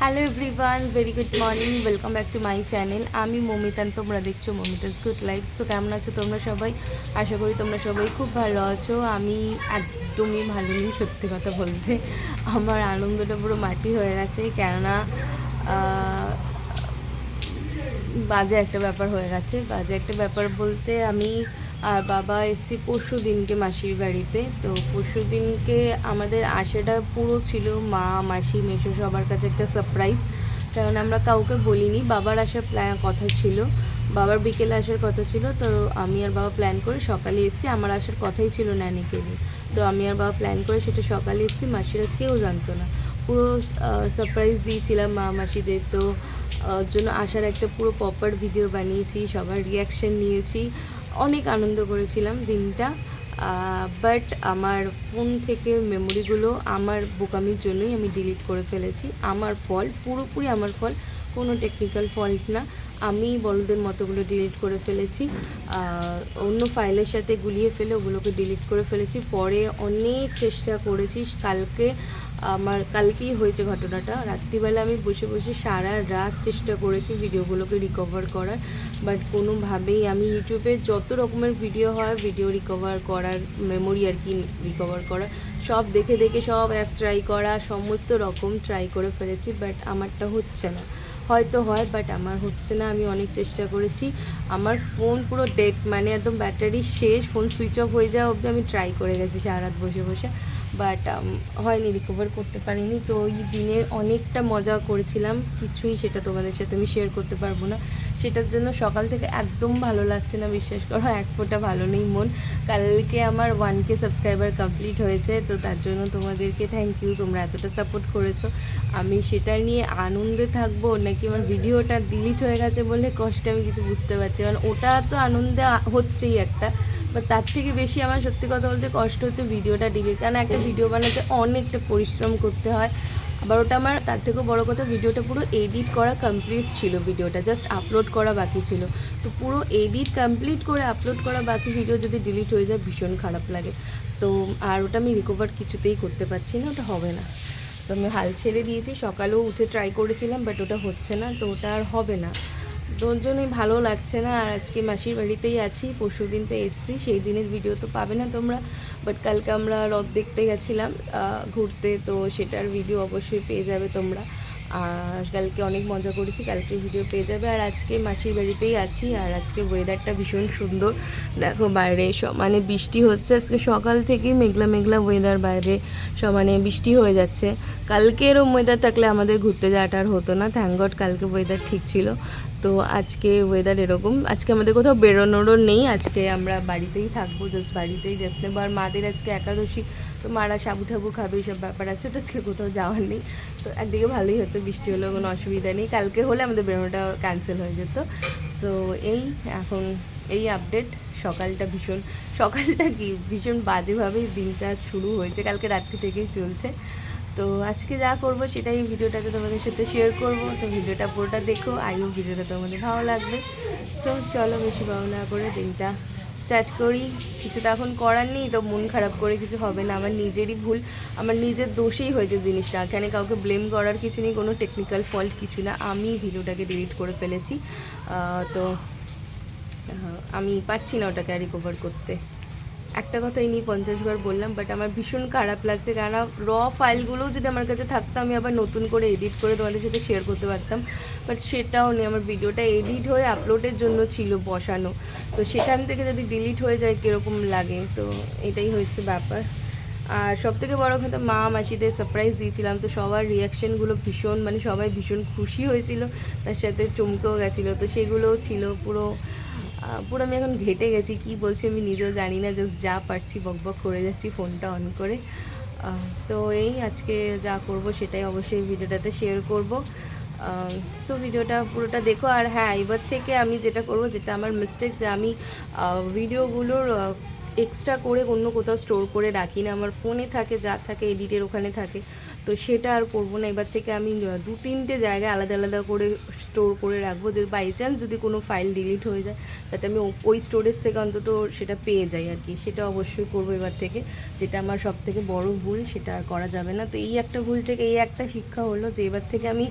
Hello everyone very good morning welcome back to my channel আমি মমিতান তোমরা দেখছ মমিতাস good life so কেমন আছো তোমরা সবাই? আশা করি তোমরা সবাই খুব ভালো আছো। আমি একদমই ভালো নেই, সত্যি কথা বলতে। আমার আনন্দটা পুরো মাটি হয়ে গেছে, কেননা বাজে একটা ব্যাপার হয়ে গেছে। বাজে একটা ব্যাপার বলতে আমি আর বাবা এসছি পরশু দিনকে মাসির বাড়িতে। তো পরশু দিনকে আমাদের আশাটা পুরো ছিল মা, মাসি মেশো সবার কাছে একটা সারপ্রাইজ কারণ আমরা কাউকে বলিনি, বাবার আসার প্ল্যান কথা ছিল। বাবার বিকেলে আসার কথা ছিল, তো আমি আর বাবা প্ল্যান করে সকালে এসেছি। আমার আসার কথাই ছিল ন্যানিকে নিয়ে। তো আমি আর বাবা প্ল্যান করে সেটা সকালে এসেছি, মাসিরা কেউ জানতো না। পুরো সারপ্রাইজ দিয়েছিলাম মা, মাসিদের। তো জন্য আসার একটা পুরো প্রপার ভিডিও বানিয়েছি, সবার রিয়াকশন নিয়েছি। অনেক আনন্দ করেছিলাম দিনটা বাট আমার ফোন থেকে মেমোরিগুলো আমার বোকামির জন্যই আমি ডিলিট করে ফেলেছি। আমার ফল পুরোপুরি আমার ফল কোনো টেকনিক্যাল ফল্ট না। আমি বড়দের মতোগুলো ডিলিট করে ফেলেছি অন্য ফাইলের সাথে গুলিয়ে ফেলে ওগুলোকে ডিলিট করে ফেলেছি। পরে অনেক চেষ্টা করেছি, কালকে আমার কালকেই হয়েছে ঘটনাটা। রাত্রিবেলা আমি বসে বসে সারা রাত চেষ্টা করেছি ভিডিওগুলোকে রিকভার করার বাট কোনোভাবেই আমি ইউটিউবে যত রকমের ভিডিও হয় ভিডিও রিকভার করার মেমোরি আর কি রিকভার করা সব দেখে দেখে সব অ্যাপ ট্রাই করা, সমস্ত রকম ট্রাই করে ফেলেছি বাট আমারটা হচ্ছে না। হয়তো হয় বাট আমার হচ্ছে না, আমি অনেক চেষ্টা করেছি। আমার ফোন পুরো ডেট মানে একদম ব্যাটারি শেষ ফোন সুইচ অফ হয়ে যাওয়া অবধি আমি ট্রাই করে গেছি সারা রাত বসে বসে। বাট হয়নি রিকভার করতে পারিনি। তো ওই দিনের অনেকটা মজা করেছিলাম। কিছুই সেটা তোমাদের সাথে আমি শেয়ার করতে পারব না। সেটার জন্য সকাল থেকে একদম ভালো লাগছে না, বিশ্বাস করো, এক ফোঁটা ভালো নেই মন। কালকে আমার ওয়ান কে সাবস্ক্রাইবার কমপ্লিট হয়েছে, তো তার জন্য তোমাদেরকে থ্যাংক ইউ তোমরা এতটা সাপোর্ট করেছ। আমি সেটা নিয়ে আনন্দে থাকব, নাকি আমার ভিডিওটা ডিলিট হয়ে গেছে বলে কষ্টে আমি কিছু বুঝতে পারছি কারণ ওটা তো আনন্দে হচ্ছেই একটা। বাট তার থেকে বেশি আমার সত্যি কথা বলতে কষ্ট হচ্ছে ভিডিওটা ডিলিট। কারণ একটা ভিডিও বানাতে অনেকটা পরিশ্রম করতে হয়। আবার ওটা আমার, তার থেকেও বড় কথা, ভিডিওটা পুরো এডিট করা কমপ্লিট ছিল ভিডিওটা জাস্ট আপলোড করা বাকি ছিল। তো পুরো এডিট কমপ্লিট করে আপলোড করা বাকি ভিডিও যদি ডিলিট হয়ে যায়, ভীষণ খারাপ লাগে। তো আর ওটা আমি রিকভার কিছুতেই করতে পারছি না, ওটা হবে না। তো আমি হাল ছেড়ে দিয়েছি, সকালেও উঠে ট্রাই করেছিলাম বাট ওটা হচ্ছে না, তো ওটা আর হবে না। ওর ভালো লাগছে না। আর আজকে মাসির বাড়িতেই আছি পরশু দিন তো এসছি, সেই দিনের ভিডিও তো পাবে না তোমরা বাট কালকে আমরা রথ দেখতে গেছিলাম ঘুরতে, তো সেটার ভিডিও অবশ্যই পেয়ে যাবে তোমরা। আর কালকে অনেক মজা করেছি, কালকে ভিডিও পেয়ে যাবে। আর আজকে মাসির বাড়িতেই আছি, আর আজকে ওয়েদারটা ভীষণ সুন্দর। দেখো বাইরে মানে বৃষ্টি হচ্ছে, আজকে সকাল থেকেই মেঘলা মেঘলা ওয়েদার বাইরে সমানে বৃষ্টি হয়ে যাচ্ছে। কালকে এরম ওয়েদার থাকলে আমাদের ঘুরতে যাওয়াটা আর হতো না থ্যাংক গড কালকে ওয়েদার ঠিক ছিল। তো আজকে ওয়েদার এরকম। আজকে আমাদের কোথাও বেরোনোরও নেই। আজকে আমরা বাড়িতেই থাকব জাস্ট বাড়িতেই রেস্ট নেব। আর মাদের আজকে একাদশী, তো মারা সাবু ঠাবু খাবে এইসব ব্যাপার আছে, তো আজকে কোথাও যাওয়ার নেই। তো একদিকে ভালোই হচ্ছে, বৃষ্টি হলেও কোনো অসুবিধা নেই। কালকে হলে আমাদের বেরোনোটা ক্যান্সেল হয়ে যেত। তো এই, এখন এই আপডেট সকালটা ভীষণ, সকালটা কি, ভীষণ বাজেভাবেই দিনটা শুরু হয়েছে। কালকে রাত্রি থেকেই চলছে। তো আজকে যা করব সেটাই ভিডিওটাকে তোমাদের সাথে শেয়ার করব। তো ভিডিওটা পুরোটা দেখো আইও ভিডিওটা তোমাদের ভালো লাগবে। সো চলো বেশি ভালো না করে দিনটা স্টার্ট করি। কিছু তো এখন করার নেই, তো মন খারাপ করে কিছু হবে না। আমার নিজেরই ভুল, আমার নিজের দোষেই হয়েছে জিনিসটা। এখানে কাউকে ব্লেম করার কিছু নেই, কোনো টেকনিক্যাল ফল্ট কিছু না। আমি ভিডিওটাকে ডিলিট করে ফেলেছি। তো আমি পাচ্ছি না ওটাকে রিকভার করতে। একটা কথাই নিয়ে পঞ্চাশ বার বললাম বাট আমার ভীষণ খারাপ লাগছে। কেন র ফাইলগুলোও যদি আমার কাছে থাকতো, আমি আবার নতুন করে এডিট করে তোমাদের সাথে শেয়ার করতে পারতাম। বাট সেটাও নেই, আমার ভিডিওটা এডিট হয়ে আপলোডের জন্য ছিল বসানো। তো সেখান থেকে যদি ডিলিট হয়ে যায়, কীরকম লাগে? তো এটাই হচ্ছে ব্যাপার। আর সব থেকে বড় কথা, মা মাসিদের সারপ্রাইজ দিয়েছিলাম, তো সবার রিয়াকশানগুলো ভীষণ মানে সবাই ভীষণ খুশি হয়েছিল। তার সাথে চমকেও গেছিল, তো সেগুলোও ছিল পুরো পুরো আমি এখন ঘেটে গেছি, কি বলছি আমি নিজেও জানি না জাস্ট যা পারছি বক বক করে যাচ্ছি, ফোনটা অন করে। তো এই আজকে যা করব সেটাই অবশ্যই ভিডিওটাতে শেয়ার করব। তো ভিডিওটা পুরোটা দেখো, আর হ্যাঁ এবার থেকে আমি যেটা করব, যেটা আমার মিস্টেক যে আমি ভিডিওগুলোর এক্সট্রা করে অন্য কোথাও স্টোর করে রাখি না। আমার ফোনে থাকে, যা থাকে এডিটের ওখানে থাকে। তো সেটা আর করব না। এবার থেকে আমি দু তিনটে জায়গায় আলাদা আলাদা করে স্টোর করে রাখব। যে বাই চান্স যদি কোনো ফাইল ডিলিট হয়ে যায়, তাতে আমি ওই স্টোরেজ থেকে অন্তত সেটা পেয়ে যাই আর কি। সেটা অবশ্যই করব এবার থেকে। যেটা আমার সব থেকে বড় ভুল, সেটা আর করা যাবে না। তো এই একটা ভুল থেকে এই একটা শিক্ষা হলো যে, এবার থেকে আমি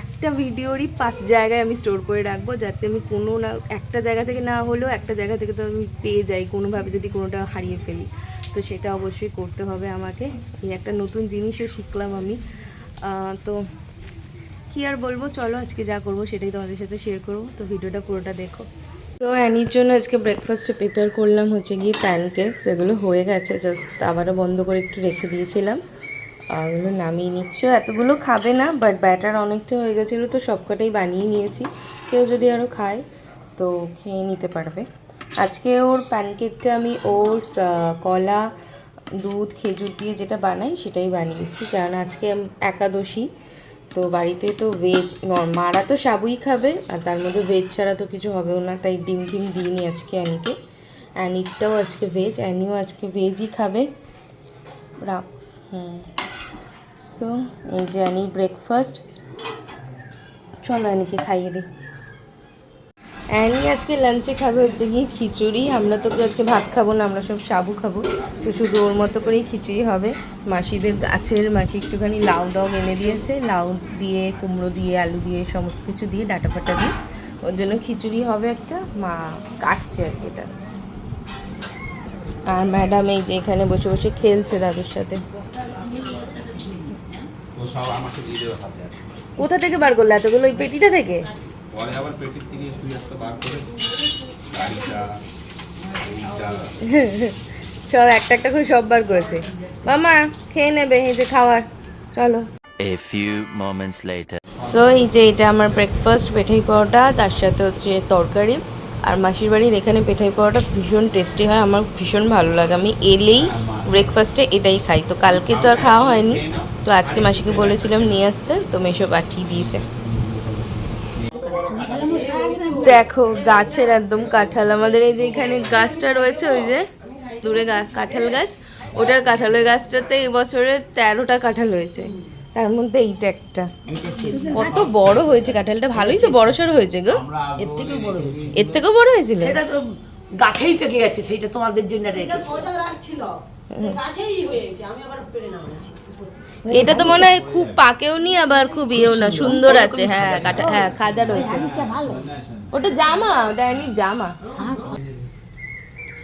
একটা ভিডিওরই পাঁচ জায়গায় আমি স্টোর করে রাখব, যাতে আমি কোনো না, একটা জায়গা থেকে না হলেও একটা জায়গা থেকে তো আমি পেয়ে যাই। কোনোভাবে যদি কোনোটা হারিয়ে ফেলি। তো সেটা অবশ্যই করতে হবে আমাকে। এই একটা নতুন জিনিসও শিখলাম আমি। তো কি আর বলব? চলো আজকে যা করব সেটাই তোমাদের সাথে শেয়ার করব। তো ভিডিওটা পুরোটা দেখো। তো অ্যানির জন্য আজকে ব্রেকফাস্টে প্রিপেয়ার করলাম হচ্ছে গিয়ে প্যানকেকস এগুলো হয়ে গেছে জাস্ট আবারও বন্ধ করে একটু রেখে দিয়েছিলাম। ওগুলো নামিয়ে নিচ্ছি। এতগুলো খাবে না বাট ব্যাটার অনেকটা হয়ে গেছিল, তো সবকটাই বানিয়ে নিয়েছি। কেউ যদি আরও খায়, তো খেয়ে নিতে পারবে। আজকে ওর প্যানকেকটা আমি ওটস কলা, দুধ, খেজুর দিয়ে যেটা বানাই সেটাই বানিয়েছি। কারণ আজকে একাদশী, তো বাড়িতে তো ভেজ মারা তো সাবুই খাবে, আর তার মধ্যে ভেজ ছাড়া তো কিছু হবেও না, তাই ডিম টিম দিইনি আজকে অ্যানিকে। অ্যানিটাও আজকে ভেজ অ্যানিও আজকে ভেজই খাবে। রাখ হুম। সো এই যে অ্যানির ব্রেকফাস্ট চলো অ্যানিকে খাইয়ে দিই। অ্যানি আজকে লাঞ্চে খাবে হচ্ছে গিয়ে খিচুড়ি। আমরা তো আজকে ভাত খাব না আমরা সব সাবু খাব। তো শুধু ওর মতো করেই খিচুড়ি হবে। মাসিদের গাছের মাসি একটুখানি লাউ ডগ এনে দিয়েছে। লাউ দিয়ে কুমড়ো দিয়ে আলু দিয়ে সমস্ত কিছু দিয়ে ডাটা ফাটা দিয়ে। ওর জন্য খিচুড়ি হবে একটা। মা কাটছে আর কি এটা। আর ম্যাডাম এই যে এখানে বসে বসে খেলছে দাদুর সাথে। কোথা থেকে বার করলে? এতগুলো ওই পেটিটা থেকে? পরে আবার পেটের থেকে আসতে বার করেছে। গাড়িটা সব একটা একটা করে সব বার করেছে। মামা খেয়ে নেবে এই যে খাওয়ার। চলো। A few moments later. So এই যে এটা আমার ব্রেকফাস্ট পেঠাই পাওয়াটা তার সাথে হচ্ছে তরকারি। আর মাসির বাড়ির এখানে পেঠাই পাওয়াটা ভীষণ টেস্টি হয় আমার ভীষণ ভালো লাগে। আমি এলেই ব্রেকফাস্টে এটাই খাই। তো কালকে তো আর খাওয়া হয়নি। তো আজকে মাসিকে বলেছিলাম নিয়ে আসতে তো মেশো পাঠিয়ে দিয়েছে। দেখো গাছের একদম কাঁঠাল। আমাদের এই যে এখানে গাছটা রয়েছে ওই যে দূরে গা- কাঁঠাল গাছ ওটার কাঁঠাল ওই গাছটাতে এবছরে তেরোটা কাঁঠাল হয়েছে। তার মধ্যে এইটা একটা। কত বড় হয়েছে কাঁঠালটা ভালোই তো বড় সড়ো হয়েছে গো। এর থেকেও বড় হয়েছে। এর থেকেও বড় হয়েছিল? সেটা তো গাছেই পেকে গেছে সেইটা তোমাদের জন্য রেখেছি। এটা তো মনে হয় খুব পাকেও নি আবার খুব ইয়েও না সুন্দর আছে। হ্যাঁ কাঁঠাল হ্যাঁ খাজা রয়েছে। ওটা জামা ওটা এমনি জামা।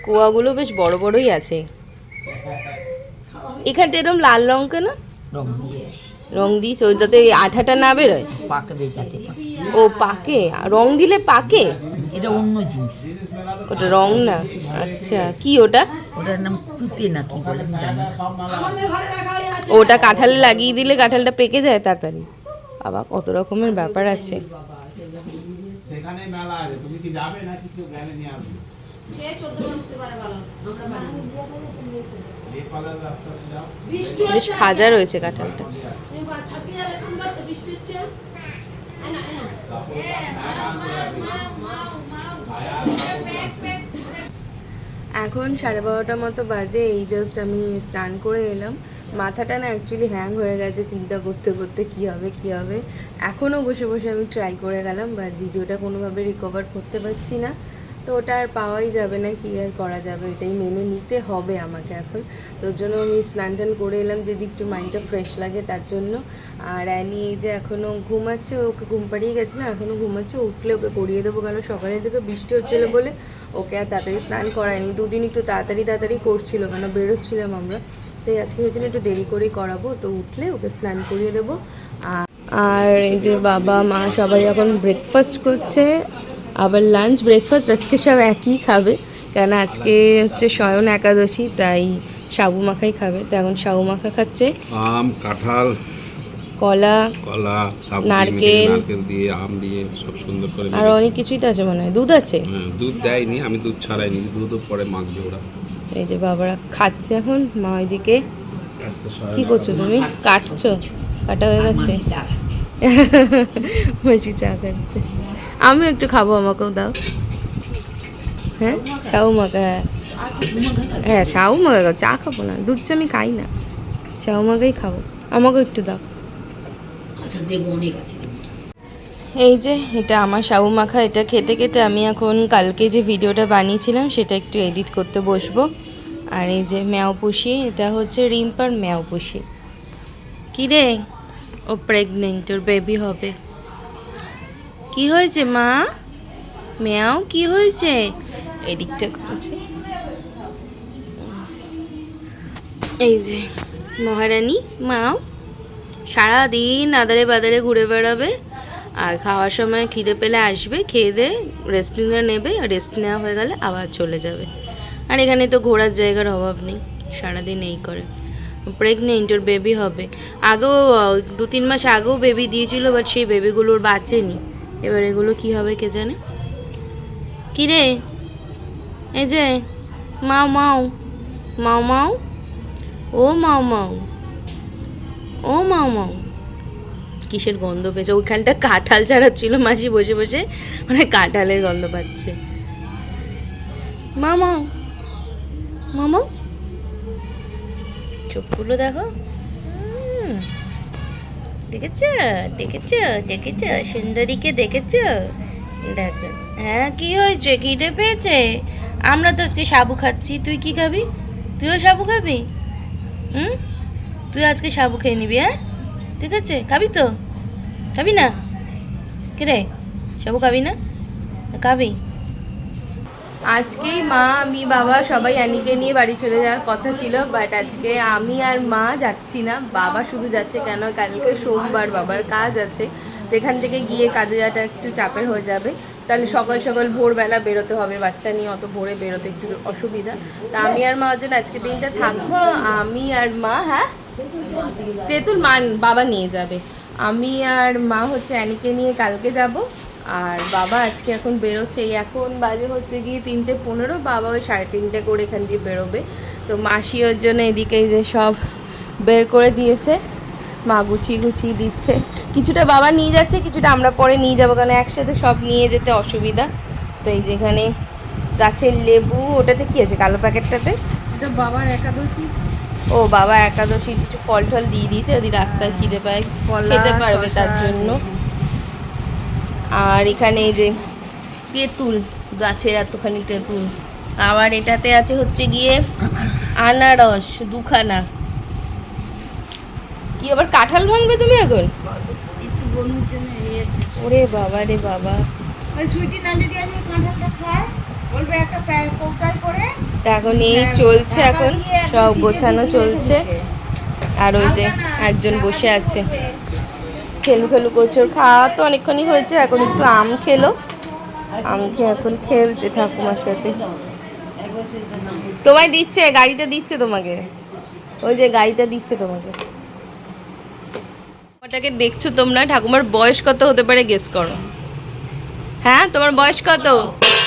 কুয়াগুলো বেশ বড় বড়ই আছে। এখানটা এরকম লাল রং কেন? রং দিয়েছি। রং দিয়েছে ওই যাতে আঠাটা না বেরোয়। পাকবে যাতে পাকে। ও পাকে? রং দিলে পাকে? এটা অন্য জিনিস। ওটা রং না? আচ্ছা কি ওটা? ওটার নাম তুতে না কি বলে জানি ওটা কাঁঠালে লাগিয়ে দিলে কাঁঠালটা পেকে যায় তাড়াতাড়ি। আবার কত রকমের ব্যাপার আছে। সেখানে মেলা আছে তুমি কি যাবে না কিছু গেলে নিয়ে আসবে? নেপালের রাস্তাতে যাও। বেশ খাজা রয়েছে কাঁঠালটা। এখন সাড়ে বারোটার মতো বাজে এই জাস্ট আমি স্নান করে এলাম। মাথাটা না অ্যাকচুয়ালি হ্যাং হয়ে গেছে চিন্তা করতে করতে কি হবে কি হবে। এখনও বসে বসে আমি ট্রাই করে গেলাম বাট ভিডিওটা কোনোভাবে রিকভার করতে পারছি না। তো ওটা আর পাওয়াই যাবে না কি আর করা যাবে এটাই মেনে নিতে হবে আমাকে এখন। তোর জন্য আমি স্নান টান করে এলাম যদি একটু মাইন্ডটা ফ্রেশ লাগে তার জন্য। আর অ্যানি এই যে এখনও ঘুমাচ্ছে ওকে ঘুম পাড়িয়ে গেছিল এখনও ঘুমাচ্ছে উঠলে ওকে করিয়ে দেবো কারণ সকালে থেকে বৃষ্টি হচ্ছিল বলে ওকে আর তাড়াতাড়ি স্নান করায়নি। দুদিন একটু তাড়াতাড়ি তাড়াতাড়ি করছিল কেন বেরোচ্ছিলাম আমরা। তাই আজকে ভেবেছিলাম একটু দেরি করেই করাবো তো উঠলে ওকে স্নান করিয়ে দেবো। আর আর এই যে বাবা মা সবাই এখন ব্রেকফাস্ট করছে আবার লাঞ্চ ব্রেকফাস্ট আজকে সব একই খাবে কেন আজকে হচ্ছে শয়ন একাদশী তাই সাবু মাখাই খাবে তো এখন সাবু মাখা খাচ্ছে। আম কাঁঠাল কলা কলা সাবু নারকেল। নারকেল দিয়ে আম দিয়ে সব সুন্দর করে আর অনেক কিছুই তো আছে মনে হয় দুধ আছে? হ্যাঁ, দুধ দেয়নি আমি দুধ ছাড়াইনি দুধও পরে মাখবে ওরা। এই যে বাবারা খাচ্ছে এখন মা ওইদিকে কি করছ তুমি? কাটছো? কাটা হয়ে গেছে? মাসি চা খাচ্ছে। আমিও একটু খাব আমাকেও দাও। হ্যাঁ? শাহু মাখা হ্যাঁ। হ্যাঁ শাহু মাখা খাও চা খাব না। দুধ চা আমি খাই না। শাহু মাখাই খাব। আমাকে একটু দাও। আচ্ছা দেবো অনেক আছে। এই যে, এটা আমার সাবু মাখা, এটা খেতে খেতে আমি এখন কালকে যে ভিডিওটা বানিয়েছিলাম, সেটা একটু এডিট করতে বসবো। আর এই যে ম্যাও পুষি, এটা হচ্ছে রিম্পার ম্যাও পুষি। কী রে? ও প্রেগনেন্ট ওর বেবি হবে। কি হয়েছে, মা? ম্যাও, কি হয়েছে? এদিকটা করেছে। এই যে, মহারানী, মাও। সারাদিন আদারে বাদারে ঘুরে বেড়াবে। আর খাওয়ার সময় খিদে পেলে আসবে, খেয়ে দিয়ে রেস্ট নিয়ে নেবে, আর রেস্ট নেওয়া হয়ে গেলে আবার চলে যাবে। আর এখানে তো ঘোরার জায়গার অভাব নেই, সারাদিন এই করে। প্রেগনেন্ট ওর বেবি হবে। আগেও, দু তিন মাস আগেও বেবি দিয়েছিল বাট সেই বেবিগুলোর বাঁচেনি। এবার এগুলো কি হবে কে জানে? কি রে? এই যে, মাও মাও মাও মাও, ও মাও মাও, ও মাও মাও। কিসের গন্ধ পেয়েছে? ওইখানটা কাঁঠাল ছাড়াচ্ছিল মাসি বসে বসে মানে কাঁঠালের গন্ধ পাচ্ছে। মামা মামাও চোখগুলো দেখো। দেখেছ? দেখেছ? দেখেছ? সুন্দরীকে দেখেছ? দেখো। হ্যাঁ কি হয়েছে? খিদে পেয়েছে? আমরা তো আজকে সাবু খাচ্ছি। তুই কি খাবি? তুইও সাবু খাবি? হুম? তুই আজকে সাবু খেয়ে নিবি হ্যাঁ? ঠিক আছে, খাবি তো? খাবি না? কে রে সাবু খাবি না? খাবি। আজকেই মা, আমি, বাবা সবাই অ্যানিকে নিয়ে বাড়ি চলে যাওয়ার কথা ছিল বাট আজকে আমি আর মা যাচ্ছি না। বাবা শুধু যাচ্ছে কেন? কালকে সোমবার বাবার কাজ আছে। এখান থেকে গিয়ে কাজে যাওয়াটা একটু চাপের হয়ে যাবে। তাহলে সকাল সকাল ভোরবেলা বেরোতে হবে। বাচ্চা নিয়ে অত ভোরে বেরোতে একটু অসুবিধা। তা আমি আর মা ওর জন্য আজকে দিনটা থাকব। আমি আর মা হ্যাঁ? তেঁতুল মা, বাবা নিয়ে যাবে। আমি আর মা হচ্ছে অ্যানিকে নিয়ে কালকে যাব। আর বাবা আজকে এখন বেরোচ্ছে। এখন বাজে হচ্ছে গিয়ে তিনটে পনেরো। বাবা ওই সাড়ে তিনটে করে এখান দিয়ে বেরোবে। তো মাসি ওর জন্য এদিকে যে সব বের করে দিয়েছে। মা গুছিয়ে গুছিয়ে দিচ্ছে। কিছুটা বাবা নিয়ে যাচ্ছে, কিছুটা আমরা পরে নিয়ে যাব। কারণ একসাথে সব নিয়ে যেতে অসুবিধা। তো এই যেখানে গাছের লেবু, ওটাতে কি আছে? কালো প্যাকেটটাতে? এটা বাবার একাদশী। ও বাবা একাদশী কিছু ফল টল দিয়ে দিয়েছে যদি রাস্তায় খিদে পায় খেতে পারবে তার জন্য। আর এখানে এই যে তেঁতুল গাছের এতখানি তেঁতুল। আবার এটাতে আছে হচ্ছে গিয়ে আনারস দুখানা। কি আবার কাঁঠাল ভাঙবে তুমি এখন? ওরে বাবা রে বাবা। সুইটি না যদি আজকে কাঁঠালটা খায় বলবে একটা কৌটায় করে এখন এই চলছে এখন, সব গোছানো চলছে। আর ওই যে একজন বসে আছে। খেলু খেলু করছে। খাওয়া তো অনেকক্ষণই হয়েছে, এখন একটু আম খেলো। আম খেয়ে এখন খেলছে ঠাকুমার সাথে। তোমায় দিচ্ছে, গাড়িটা দিচ্ছে তোমাকে? ওই যে গাড়িটা দিচ্ছে তোমাকে। ওটাকে দেখছ তোমরা? ঠাকুমার বয়স কত হতে পারে গেস করো। হ্যাঁ তোমার বয়স কত?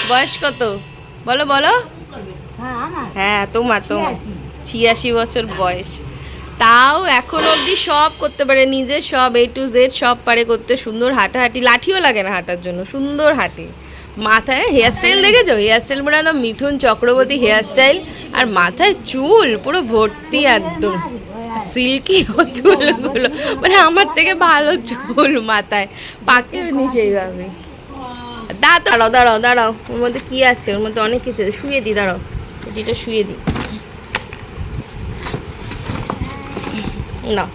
বয়স কত? বলো বলো। হ্যাঁ তোমার তোমার ছিয়াশি। বছর বয়স। তাও এখন অবধি সব করতে পারে নিজে সব এ টু জেড সব পারে করতে। সুন্দর হাঁটাহাঁটি লাঠিও লাগে না হাঁটার জন্য সুন্দর হাঁটে। মাথায় হেয়ার স্টাইল দেখেছ? হেয়ার স্টাইল মানে একদম মিঠুন চক্রবর্তী হেয়ার স্টাইল আর মাথায় চুল পুরো ভর্তি একদম। সিল্কি চুলগুলো। মানে আমার থেকে ভালো চুল মাথায়। পাকেও নি সেইভাবে দাঁড়াও দাঁড়াও দাঁড়াও। ওর মধ্যে কি আছে? ওর মধ্যে অনেক কিছু আছে। শুয়ে দিই দাঁড়াও। এটিটা শুয়ে দিই। না।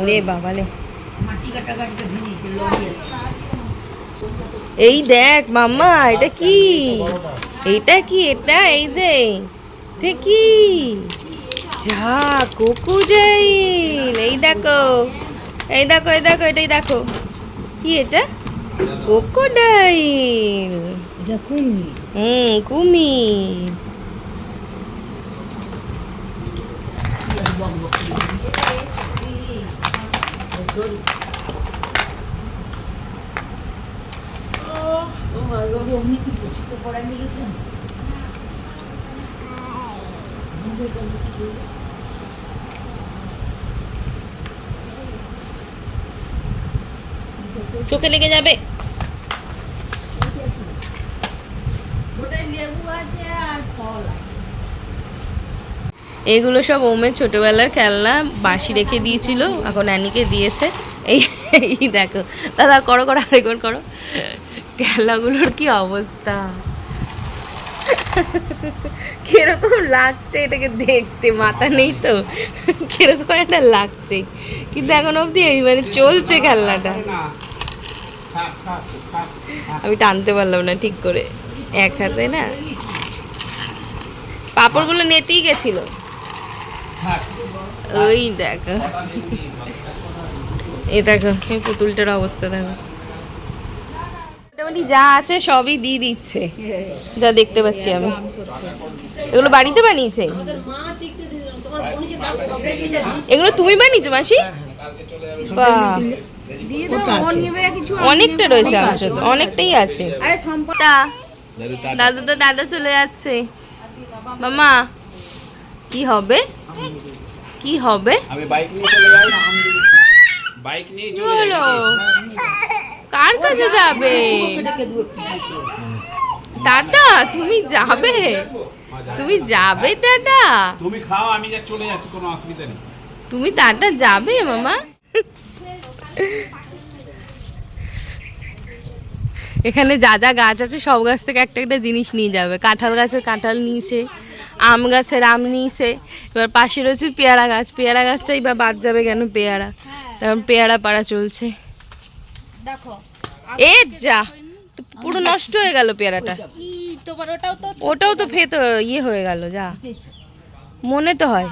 ওরে বাবা রে মাটি কাটাকাটিটা ভেঙেছে লরি আছে এই দেখ মাম্মা, এটা কি? এটা কি? এটা এই যে কি? যা কোকো জাইল, এই দেখো এই দেখো এই দেখো, এটাই দেখো। কি এটা? কোকোডাইল। এটা কুমির। হুম কুমির। চোখে লেগে যাবে ওটাই লেবু আছে আর ফল আছে। এগুলো সব ওমের ছোটবেলার খেলনা, বাঁশি রেখে দিয়েছিল, এখন অ্যানিকে দিয়েছে। এই দেখো, দাদা করো করো আরেকবার করো। খেলনাগুলোর কি অবস্থা? কীরকম লাগছে এটাকে দেখতে? মাথা নেই তো। কীরকম একটা লাগছে। কিন্তু এখন অবধি এই মানে চলছে খেলনাটা। আমি টানতে পারলাম না ঠিক করে। এক হাতে না? পাপড়গুলো নেতেই গেছিল। ওই দেখো। এই দেখো এই পুতুলটার অবস্থা দেখো। মোটামুটি যা আছে সবই দিয়ে দিচ্ছে। যা দেখতে পাচ্ছি আমি। এগুলো বাড়িতে বানিয়েছে? এগুলো তুমি বানিয়েছো মাসি? অনেকটা রয়েছে আমার সাথে অনেকটাই আছে। আরে সম্পদ দাদু দাদু তো দাদা চলে যাচ্ছে। মামা কি হবে? কি হবে? আমি বাইক নিয়ে চলে যাই। বাইক নিয়ে চলে হলো কার কাছে যাবে? টাটা তুমি যাবে? তুমি যাবে টাটা তুমি খাও আমি যা চলে যাচ্ছি কোনো অসুবিধা নেই। তুমি টাটা যাবে মামা? এখানে যা যা গাছ আছে সব গাছ থেকে একটা একটা জিনিস নিয়ে যাবে। কাঁঠাল গাছের কাঁঠাল নিয়েছে আম গাছের আম নিয়েছে এবার পাশে রয়েছে পেয়ারা গাছ। পেয়ারা গাছটাই বা বাদ যাবে কেন? পেয়ারা। কারণ পেয়ারা পাড়া চলছে। দেখো এ যা পুরো নষ্ট হয়ে গেল পেয়ারাটা। ওটাও তো ওটাও ফেত ইয়ে হয়ে গেল যা। মনে তো হয়।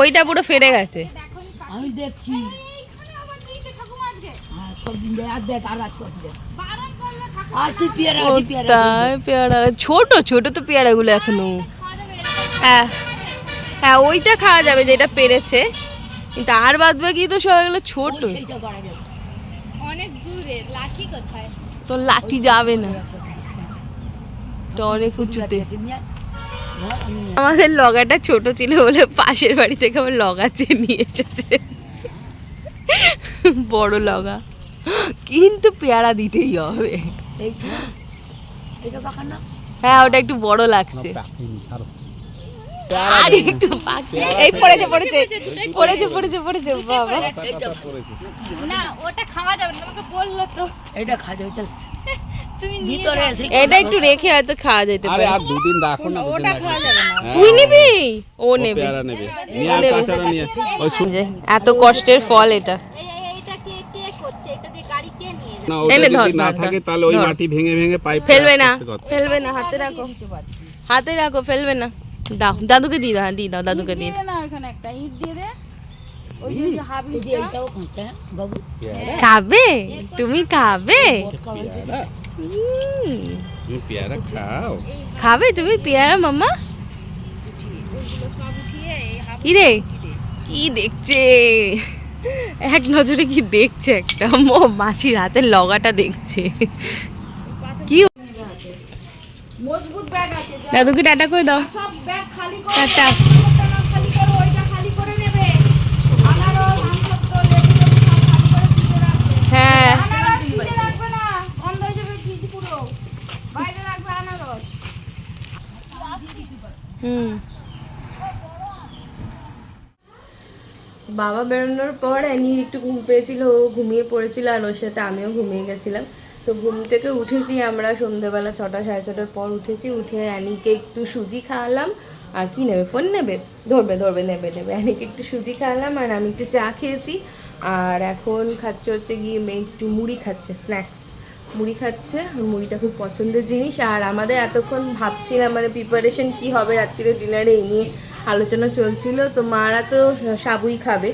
ওইটা পুরো ফেটে গেছে। আমি দেখছি হ্যাঁ, সব দিন দেখ, আর দেখ আর আছে আর দেখ। আর তুই পেয়ারা ছোট ছোট তো পেয়ারাগুলো এখনও। হ্যাঁ হ্যাঁ ওইটা খাওয়া যাবে যেটা পেরেছে। কিন্তু আর বাদ বাকি তো সব এগুলো ছোট। অনেক দূরে লাঠি কোথায়? তো লাঠি যাবে না। তো অনেক উঁচুতে। আমাদের লগাটা ছোট ছিল বলে পাশের বাড়ি থেকে আমার লগা চেয়ে নিয়ে এসেছে। বড় লগা। কিন্তু পেয়ারা দিতেই হবে। হ্যাঁ ওটা একটু বড় লাগছে। আর একটু এই পড়েছে পড়েছে পড়েছে পড়েছে পড়েছে। বাবা। না ওটা খাওয়া যাবে না তোমাকে বলল তো। এটা যাবে চল। একটু রেখে হয়তো খাওয়া যেতে পারে। আর দুদিন রাখো না ওটা খাওয়া যাবে না। হ্যাঁ, তুই নিবি। ও নেবে। এত কষ্টের ফল এটা। না এনে ধর, না থাকে তাহলে ওই মাটি ভেঙে ভেঙে পাইপ ফেলবে না ফেলবে না হাতে রাখো। হাতে রাখো ফেলবে না। দাও দাদুকে দিয়ে দাও হ্যাঁ দিয়ে দাও দাদুকে দিয়ে দাও। না ওখানে একটা ইট দিয়ে দে। ওই যে হাবি যে এইটাও কাঁচা বাবু। খাবে? তুমি খাবে? তুমি পেয়ারা খাও। খাবে তুমি পেয়ারা মামা ওইগুলো সব উঠিয়ে এই হাবি কি রে কি দেখছে? এক নজরে কি দেখছে একটা? মো মাসির হাতের লগাটা দেখছে। কি মজবুত ব্যাগ আছে যা- দাদুকে টাটা করে দাও? সব ব্যাগ খালি করে টাটা। হ্যাঁ। আনারস ফ্রিজে রাখবে না বন্ধ হয়ে যাবে ফ্রিজ পুরো বাইরে রাখবে আনারস হুম বাবা বেরোনোর পর অ্যানি একটু ঘুম পেয়েছিল, ও ঘুমিয়ে পড়েছিল আর ওর সাথে আমিও ঘুমিয়ে গেছিলাম। তো ঘুম থেকে উঠেছি আমরা সন্ধ্যেবেলা ছটা, সাড়ে ছটার পর উঠেছি, উঠে অ্যানিকে একটু সুজি খাওয়ালাম। আর কি নেবে? ফোন নেবে? ধরবে ধরবে, নেবে নেবে। অ্যানিকে একটু সুজি খাওয়ালাম আর আমি একটু চা খেয়েছি। আর এখন খাচ্ছে হচ্ছে গিয়ে মেয়ে একটু মুড়ি খাচ্ছে, স্ন্যাক্স। মুড়ি খাচ্ছে মুড়িটা খুব পছন্দের জিনিস। আর আমাদের এতক্ষণ ভাবছিলাম মানে প্রিপারেশন কি হবে রাত্রিরে ডিনারে এই নিয়ে। আলোচনা চলছিল, তো মারা তো সাবুই খাবে।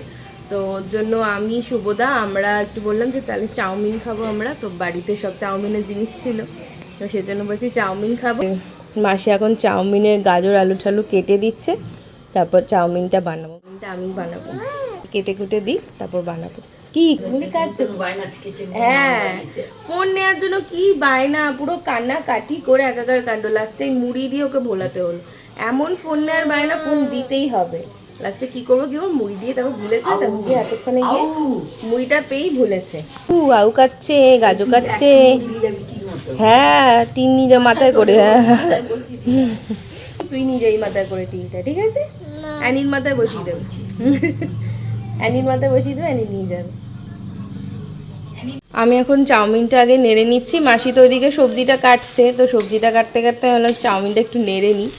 তো জন্য আমি শুভদা আমরা একটু বললাম যে, তাহলে চাউমিন খাব আমরা। তো বাড়িতে সব চাউমিনের জিনিস ছিল। তো সেজন্য বলছি, চাউমিন খাব। মাসি এখন চাউমিনের গাজর, আলু ঠালু কেটে দিচ্ছে। তারপর চাউমিনটা বানাবো। আমি বানাবো। কেটে কুটে দিই, তারপর বানাবো। কি হ্যাঁ ফোন নেওয়ার জন্য কি বায়না? পুরো কান্না কাটি করে একাকার কাণ্ড। লাস্টে মুড়ি দিয়ে ওকে ভোলাতে হলো। এমন ফোন নেওয়ার বায়না ফোন দিতেই হবে। লাস্টে কি করব? কি মুড়ি দিয়ে তারপর ভুলেছে গিয়ে এতক্ষণে গিয়ে মুড়িটা পেয়েই ভুলেছে। উ আউ কাচ্ছে গাজো কাচ্ছে হ্যাঁ টিন নিজে মাথায় করে হ্যাঁ। তুই নিজেই মাথায় করে তিনটা ঠিক আছে? অ্যানির মাথায় বসিয়ে দেবো। অ্যানির মাথায় বসিয়ে দেবো অ্যানি নিয়ে যাবে। আমি এখন চাউমিনটা আগে নেড়ে নিচ্ছি। মাসি তো ওইদিকে সবজিটা কাটছে তো সবজিটা কাটতে কাটতে আমি চাউমিনটা একটু নেড়ে নিই।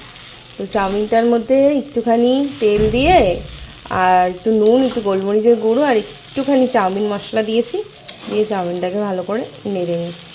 তো চাউমিনটার মধ্যে একটুখানি তেল দিয়ে আর একটু নুন, একটু গোলমরিচের গুঁড়ো আর একটুখানি চাউমিন মশলা দিয়েছি। দিয়ে চাউমিনটাকে ভালো করে নেড়ে নিচ্ছি।